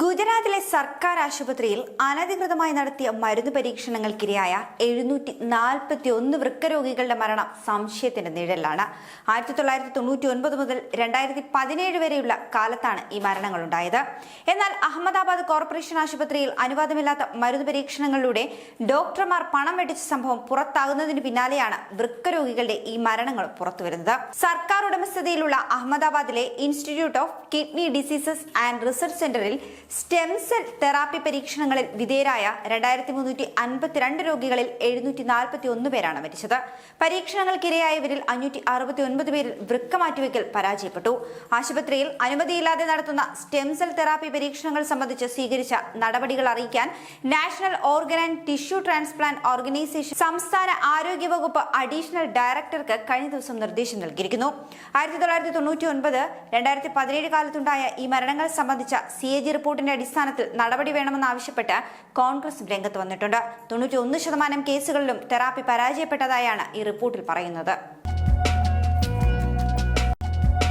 ഗുജറാത്തിലെ സർക്കാർ ആശുപത്രിയിൽ അനധികൃതമായി നടത്തിയ മരുന്ന് പരീക്ഷണങ്ങൾക്കിരയായ എഴുന്നൂറ്റി നാൽപ്പത്തി ഒന്ന് വൃക്കരോഗികളുടെ മരണം സംശയത്തിന്റെ നിഴലിലാണ് ആയിരത്തി തൊള്ളായിരത്തി തൊണ്ണൂറ്റി ഒൻപത് മുതൽ രണ്ടായിരത്തി പതിനേഴ് വരെയുള്ള കാലത്താണ് ഈ മരണങ്ങൾ ഉണ്ടായത് എന്നാൽ അഹമ്മദാബാദ് കോർപ്പറേഷൻ ആശുപത്രിയിൽ അനുവാദമില്ലാത്ത മരുന്ന് പരീക്ഷണങ്ങളിലൂടെ ഡോക്ടർമാർ പണം വെട്ടിച്ച സംഭവം പുറത്താകുന്നതിന് പിന്നാലെയാണ് വൃക്കരോഗികളുടെ ഈ മരണങ്ങൾ പുറത്തുവരുന്നത്. സർക്കാർ ഉടമസ്ഥതയിലുള്ള അഹമ്മദാബാദിലെ institute of kidney diseases and research സെന്ററിൽ സ്റ്റെം സെൽ തെറാപ്പി പരീക്ഷണങ്ങളിൽ വിധേയരായ രണ്ടായിരത്തി മുന്നൂറ്റി അൻപത്തിരണ്ട് രോഗികളിൽ എഴുന്നൂറ്റി നാൽപ്പത്തി ഒന്ന് പേരാണ് മരിച്ചത്. പരീക്ഷണങ്ങൾക്കിരയായവരിൽ അഞ്ഞൂറ്റി അറുപത്തി ഒൻപത് പേരിൽ വൃക്ക മാറ്റിവെക്കൽ പരാജയപ്പെട്ടു. ആശുപത്രിയിൽ അനുമതിയില്ലാതെ നടത്തുന്ന സ്റ്റെം സെൽ തെറാപ്പി പരീക്ഷണങ്ങൾ സംബന്ധിച്ച് സ്വീകരിച്ച നടപടികൾ അറിയിക്കാൻ national organ and tissue transplant organisation സംസ്ഥാന ആരോഗ്യവകുപ്പ് അഡീഷണൽ ഡയറക്ടർക്ക് കഴിഞ്ഞ ദിവസം നിർദ്ദേശം നൽകിയിരിക്കുന്നു. ആയിരത്തി തൊള്ളായിരത്തി തൊണ്ണൂറ്റി ഒൻപത് രണ്ടായിരത്തി പതിനേഴ് കാലത്തുണ്ടായ ഈ മരണങ്ങൾ സംബന്ധിച്ച സി എ ജി റിപ്പോർട്ടിന്റെ അടിസ്ഥാനത്തിൽ നടപടി വേണമെന്നാവശ്യപ്പെട്ട് കോൺഗ്രസ് രംഗത്ത് വന്നിട്ടുണ്ട്. തൊണ്ണൂറ്റി ശതമാനം കേസുകളിലും തെറാപ്പി പരാജയപ്പെട്ടതായാണ് ഈ റിപ്പോർട്ടിൽ പറയുന്നത്.